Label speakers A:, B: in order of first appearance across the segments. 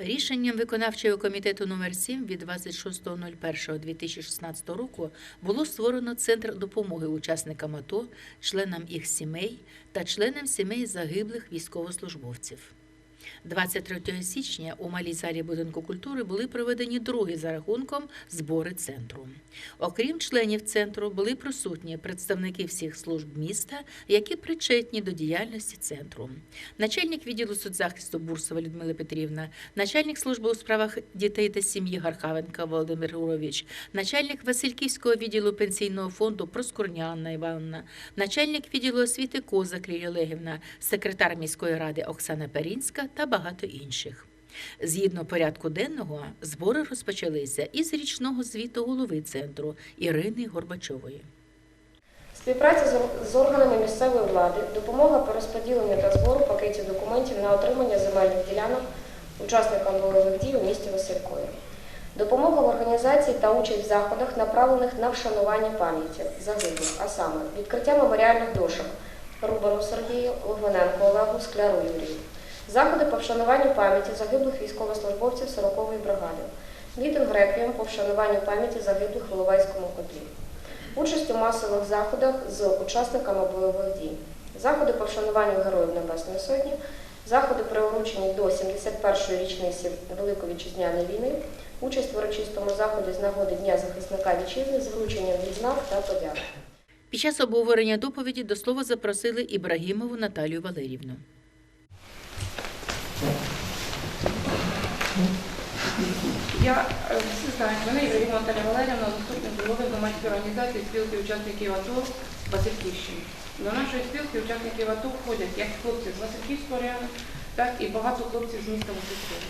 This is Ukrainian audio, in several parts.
A: Рішенням виконавчого комітету номер 7 від 26.01.2016 року було створено Центр допомоги учасникам АТО, членам їх сімей та членам сімей загиблих військовослужбовців. 23 січня у малій залі будинку культури були проведені другі за рахунком збори центру. Окрім членів центру, були присутні представники всіх служб міста, які причетні до діяльності центру. Начальник відділу соцзахисту Бурсова Людмила Петрівна, начальник служби у справах дітей та сім'ї Гархавенка Володимир Гурович, начальник Васильківського відділу пенсійного фонду Проскурня Анна Івановна, начальник відділу освіти Козак Лілія Олегівна, секретар міської ради Оксана Перінська та багато інших. Згідно порядку денного, збори розпочалися із річного звіту голови центру Ірини Горбачової.
B: Співпраця з органами місцевої влади, допомога по розподіленню та збору пакетів документів на отримання земельних ділянок учасникам бойових дій у місті Василькові. Допомога в організації та участь в заходах, направлених на вшанування пам'яті загиблих, а саме відкриття меморіальних дошок Рубану Сергію, Логвиненко Олегу, Скляру Юрію. Заходи по вшануванню пам'яті загиблих військовослужбовців 40-ї бригади. Мітинг реквієм по вшануванню пам'яті загиблих в Іловайському котлі. Участь у масових заходах з учасниками бойових дій. Заходи по вшануванню Героїв Небесної Сотні, заходи приурочені до 71-ї річниці Великої вітчизняної війни, участь в урочистому заході з нагоди Дня захисника вітчизни з врученням відзнак та подяк.
A: Під час обговорення доповіді до слова запросили Ібрагімову Наталію Валерівну.
C: Я е, всі знають, мене Євгенія Наталя Валерівна, заступник голови громадської організації спілки учасників АТО Васильківщини. До нашої спілки учасників АТО входять як хлопці з Васильківського району, так і багато хлопців з міста Василькова.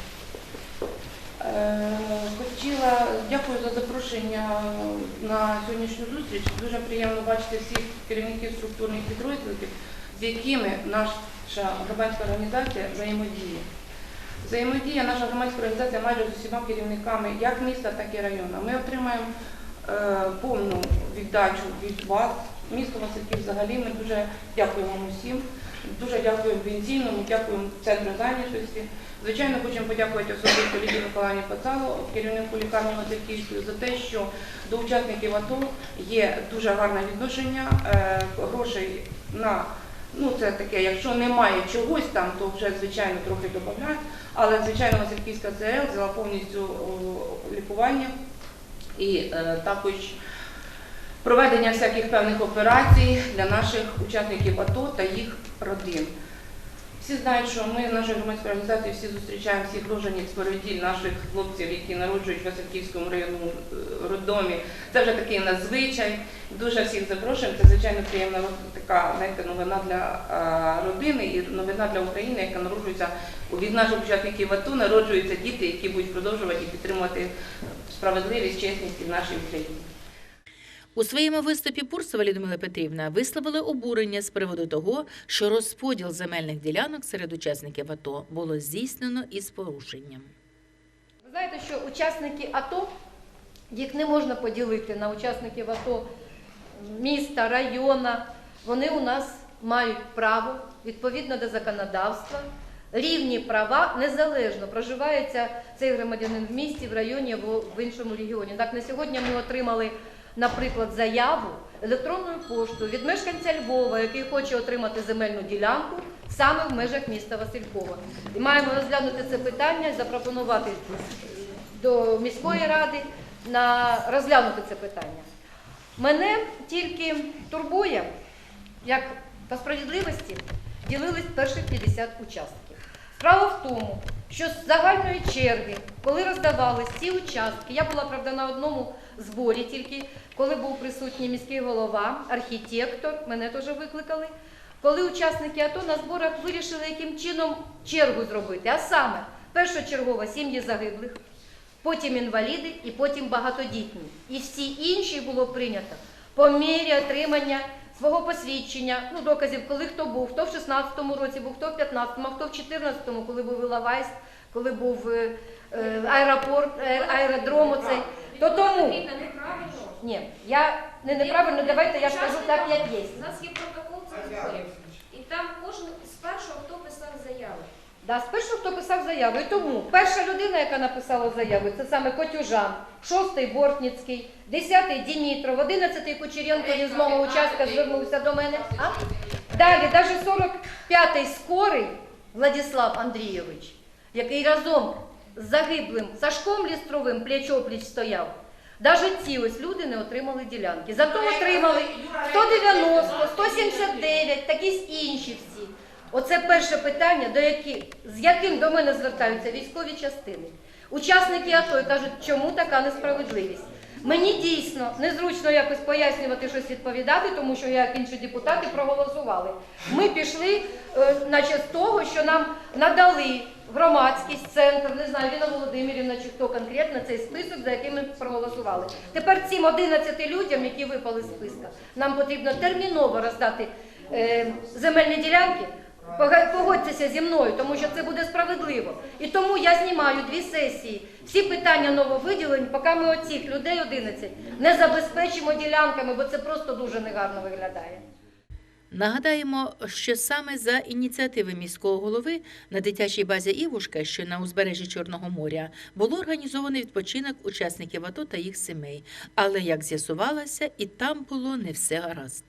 C: Е, Хотіла, дякую за запрошення на сьогоднішню зустріч. Дуже приємно бачити всіх керівників структурних підрозділів, з якими наша громадська організація взаємодіє. Взаємодія наша громадська організація майже з усіма керівниками як міста, так і району. Ми отримаємо е, повну віддачу від вас. Місто Васильків взагалі ми дуже дякуємо вам усім. Дуже дякуємо пенсійному, дякуємо центру зайнятості. Звичайно, хочемо подякувати особисто Лідії Миколаївні Пацало, керівнику лікарні Васильківської, за те, що до учасників АТО є дуже гарне відношення е, грошей на Ну, це таке, якщо немає чогось там, то вже, звичайно, трохи додають. Але, звичайно, Васильківська ЦРЛ взяла повністю лікування і е, також проведення всяких певних операцій для наших учасників АТО та їх родин. Всі знають, що ми в нашій громадській організації всі зустрічаємо всіх роженець породіль наших хлопців, які народжують в Васильківському районному е, роддомі. Це вже такий у нас звичай. Дуже всіх запрошуємо. Це звичайно приємна така знаєте, новина для е, родини і новина для України, яка народжується від наших учасників АТО, народжуються діти, які будуть продовжувати підтримувати справедливість, чесність в нашій Україні.
A: У своєму виступі Пурсова Людмила Петрівна висловила обурення з приводу того, що розподіл земельних ділянок серед учасників АТО було здійснено із порушенням.
D: Ви знаєте, що учасники АТО, їх не можна поділити на учасників АТО міста, района. Вони у нас мають право відповідно до законодавства, рівні права незалежно проживається цей громадянин в місті, в районі або в іншому регіоні. Так, на сьогодні ми отримали, наприклад, заяву електронною поштою від мешканця Львова, який хоче отримати земельну ділянку саме в межах міста Василькова. І маємо розглянути це питання запропонувати до міської ради на розглянути це питання. Мене тільки турбує, як по справедливості ділились перших 50 учасників. Справа в тому, що з загальної черги, коли роздавались ці участки, я була правда на одному зборі тільки, коли був присутній міський голова, архітектор, мене теж викликали. Коли учасники АТО на зборах вирішили, яким чином чергу зробити, а саме першочергово сім'ї загиблих, потім інваліди і потім багатодітні. І всі інші було прийнято по мірі отримання свого посвідчення, ну доказів, коли хто був, хто в 16-му році був, хто в 15-му, а хто в 14-му, коли був Іловайськ, коли був е, е, аеропорт, е, аеродром оцей. То тому ні, я не неправильно, давайте я скажу так, як є.
E: У нас є протокол цих зборів. І там кожен з першого, хто писав заяви.
F: Да, писав заяву. І тому перша людина, яка написала заяву, це саме Котюжан, шостий Бортницький, десятий Дімітров, одинадцятий Кучеренко він з мого участка звернувся до мене. А? Далі, навіть 45-й скорий Владислав Андрійович, який разом з загиблим Сашком Лістровим пліч-опліч стояв. Навіть ці ось люди не отримали ділянки. Зато отримали 190, 179, такі інші всі. Оце перше питання, до які, з яким до мене звертаються військові частини. Учасники АТО кажуть, чому така несправедливість. Мені дійсно незручно якось пояснювати щось відповідати, тому що як інші депутати проголосували. Ми пішли, е, наче з того, що нам надали громадськість, центр, не знаю, Віна Володимирівна чи хто конкретно цей список, за яким ми проголосували. Тепер цим 11 людям, які випали з списка, нам потрібно терміново роздати е, земельні ділянки. Погодьтеся зі мною, тому що це буде справедливо. І тому я знімаю дві сесії. Всі питання нововиділень, поки ми оцих людей 11 не забезпечимо ділянками, бо це просто дуже негарно виглядає.
A: Нагадаємо, що саме за ініціативи міського голови на дитячій базі Івушка, що на узбережжі Чорного моря, було організовано відпочинок учасників АТО та їх сімей. Але як з'ясувалося, і там було не все гаразд.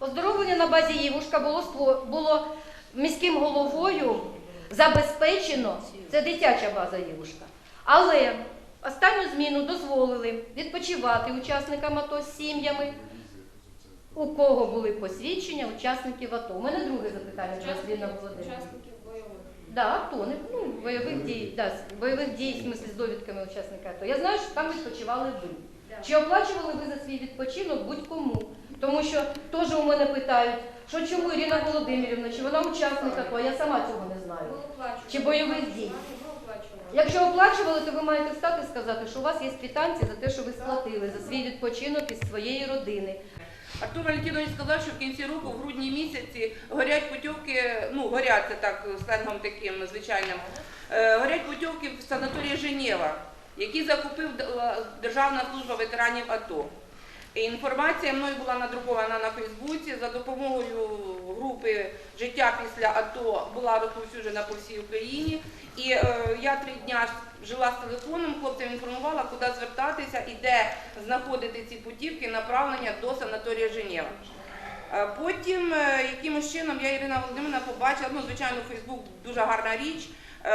F: Оздоровлення на базі Євушка було, було міським головою забезпечено, це дитяча база Євушка. Але останню зміну дозволили відпочивати учасникам АТО з сім'ями, у кого були посвідчення учасників АТО. У мене друге запитання до вас, Ліна Володимирівна. Да, АТО, не ну, бойових дій, да, бойових дій, в смислі з довідками учасника АТО. Я знаю, що там відпочивали ви. Чи оплачували ви за свій відпочинок будь-кому? Тому що теж у мене питають, що чому Ірина Володимирівна, чи вона учасник АТО, я сама цього не знаю. Чи бойових дій? Якщо оплачували, то ви маєте встати і сказати, що у вас є квитанції за те, що ви сплатили за свій відпочинок із своєї родини.
C: Артур Валентинович сказав, що в кінці року, в грудні місяці, горять путівки, ну горять це так сленгом таким звичайним. е, Горять путівки в санаторії Женєва, які закупив Державна служба ветеранів АТО. Інформація мною була надрукована на Фейсбуці за допомогою групи Життя після АТО була розповсюджена по всій Україні. І е, я три дня жила з телефоном, хлопцям інформувала, куди звертатися і де знаходити ці путівки направлення до санаторія Женєва. Е, Потім е, якимось чином я Ірина Володимирівна побачила, ну звичайно, Фейсбук дуже гарна річ. Е,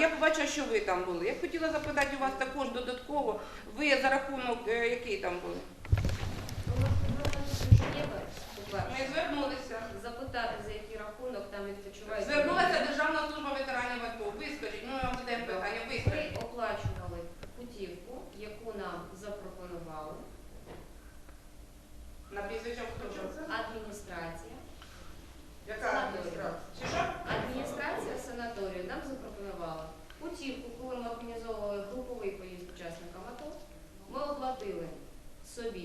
C: Я побачила, що ви там були. Я хотіла запитати у вас також додатково, ви за рахунок який там були? Ми звернулися.
E: Запитати, за який рахунок там відпочивають.
C: Звернулася Державна служба ветеранів АТО. Ви скажіть, ну я вам задаємо питання, ви
E: Ми оплачували путівку, яку нам запропонували
C: На прізвище хто
E: адміністрація.
C: Яка адміністрація? Що?
E: Адміністрація санаторію нам запропонувала путівку, коли ми організовували груповий поїзд учасникам АТО. Ми оплатили собі.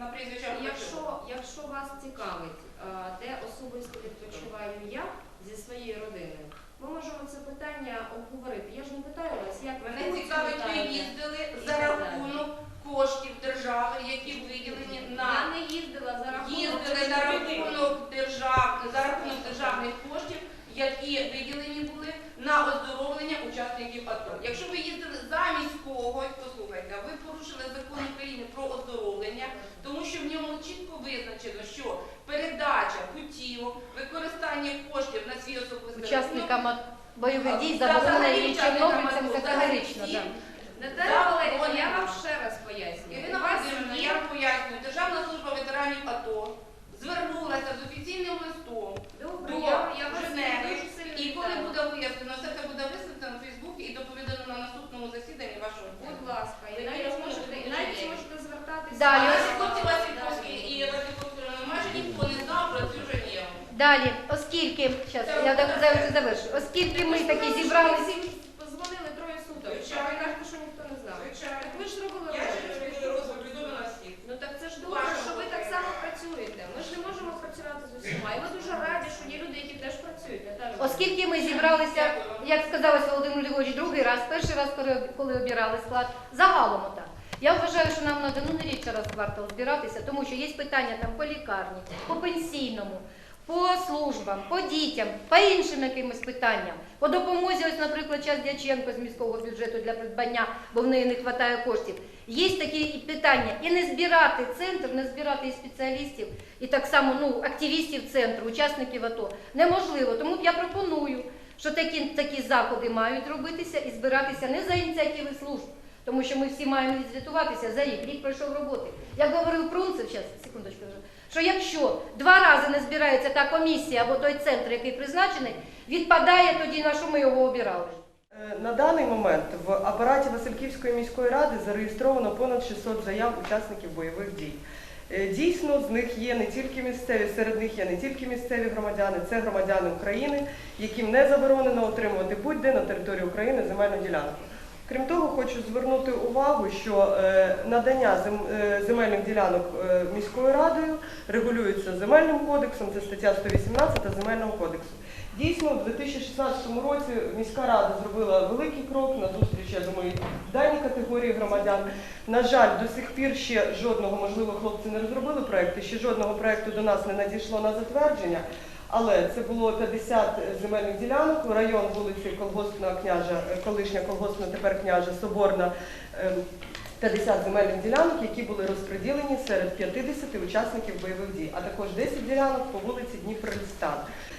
C: На прізвище?
E: Якщо, якщо вас цікавить, а, де особисто відпочиваю я зі своєю родиною, ми можемо це питання обговорити. Я ж не питаю вас, як ви
C: Мене цікавить, ви їздили за рахунок коштів держави, які виділені
E: Я
C: на
E: не їздила за рахунок.
C: їздили на рахунок держав за рахунок державних коштів, які виділені були на оздоровлення учасників АТО. Якщо ви їздили замість когось, послухайте, ви порушили закон України про оздоровлення, тому що в ньому чітко визначено, що передача путівок, використання коштів на свій особистий
F: Учасникам бойових дій
C: За-
F: заборонено і чорнобильцям категорично. Да.
E: Наталя Валерійовна, я вам ще раз пояснюю.
C: Ірина я вам пояснюю, Державна служба ветеранів АТО звернулася з офіційним листом
E: Добре,
C: до
E: я, я
C: Женеви, і коли буде вияснено, все це буде висвітлено в Фейсбуці і доповідано на наступному засіданні вашого
E: Будь ласка, і навіть можете звертатися.
F: Далі. Далі, оскільки щас, я так завжди завершу, оскільки ми такі зібралися.
E: Позвонили троє суток. А ви кажете, що ніхто не знав. Так ви ж робили
C: всіх.
E: Ну так це ж добре, що ви так само працюєте. Ми ж не можемо працювати з усіма. І ми дуже раді, що є люди, які теж працюють. Наталя
F: Оскільки ми зібралися, як сказалось Володимир Львович, другий раз, перший раз, коли- коли обирали склад, загалом отак. Я вважаю, що нам треба ну не рідше раз в квартал збиратися, тому що є питання там по лікарні, по пенсійному, по службам, по дітям, по іншим якимось питанням, по допомозі, ось, наприклад, час Дяченко з міського бюджету для придбання, бо в неї не вистачає коштів. Є такі питання. І не збирати центр, не збирати і спеціалістів, і так само ну, активістів центру, учасників АТО неможливо. Тому я пропоную, що такі, такі заходи мають робитися і збиратися не за ініціативи служб, тому що ми всі маємо відзвітуватися за рік. Рік пройшов роботи. Як говорив Прунцев, зараз, секундочку, що якщо два рази не збирається та комісія або той центр, який призначений, відпадає тоді на що ми його обирали.
G: Е, На даний момент в апараті Васильківської міської ради зареєстровано понад 600 заяв учасників бойових дій. Е, Дійсно, з них є не тільки місцеві, серед них є не тільки місцеві громадяни, це громадяни України, яким не заборонено отримувати будь-де на території України земельну ділянку. Крім того, хочу звернути увагу, що е, надання е, земельних ділянок е, міською радою регулюється земельним кодексом, це стаття 118 земельного кодексу. Дійсно, у 2016 році міська рада зробила великий крок на зустріч, я думаю, даній категорії громадян. На жаль, до сих пір ще жодного, можливо, хлопці не розробили проєкти, ще жодного проєкту до нас не надійшло на затвердження. Але це було 50 земельних ділянок, район вулиці Колгоспна княжа, колишня колгоспна, тепер княжа Соборна. Ем, 50 земельних ділянок, які були розподілені серед 50 учасників бойових дій, а також 10 ділянок по вулиці Дніпролістан.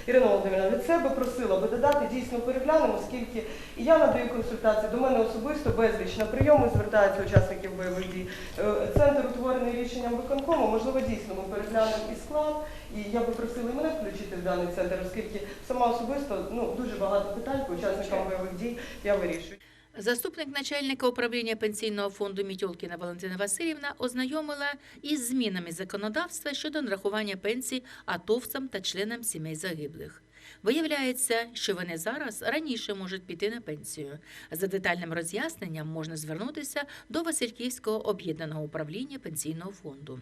G: Ірина Володимирівна, від себе просила би додати, дійсно переглянемо, оскільки і я надаю консультації, до мене особисто безліч на прийоми звертаються учасників бойових дій. Е, Центр утворений рішенням виконкому, можливо, дійсно ми переглянемо і склад, і я би просила мене включити в даний центр, оскільки сама особисто ну, дуже багато питань по учасникам бойових дій я вирішую.
A: Заступник начальника управління пенсійного фонду Мітьолкіна Валентина Васильівна ознайомила із змінами законодавства щодо нарахування пенсій атовцям та членам сімей загиблих. Виявляється, що вони зараз раніше можуть піти на пенсію. За детальним роз'ясненням можна звернутися до Васильківського об'єднаного управління пенсійного фонду.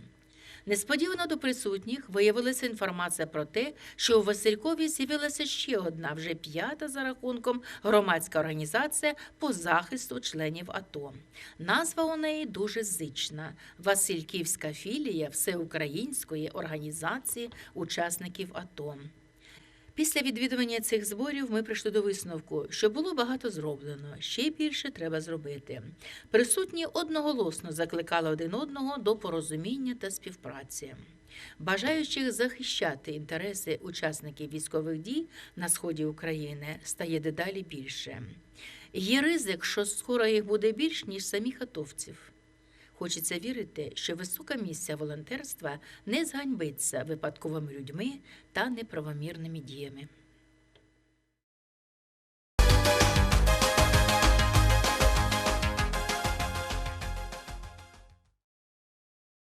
A: Несподівано до присутніх виявилася інформація про те, що у Василькові з'явилася ще одна, вже п'ята за рахунком громадська організація по захисту членів АТО. Назва у неї дуже зична Васильківська філія Всеукраїнської організації учасників АТО. Після відвідування цих зборів ми прийшли до висновку, що було багато зроблено, ще більше треба зробити. Присутні одноголосно закликали один одного до порозуміння та співпраці. Бажаючих захищати інтереси учасників військових дій на сході України стає дедалі більше. Є ризик, що скоро їх буде більш, ніж самих атовців. Хочеться вірити, що висока місія волонтерства не зганьбиться випадковими людьми та неправомірними діями.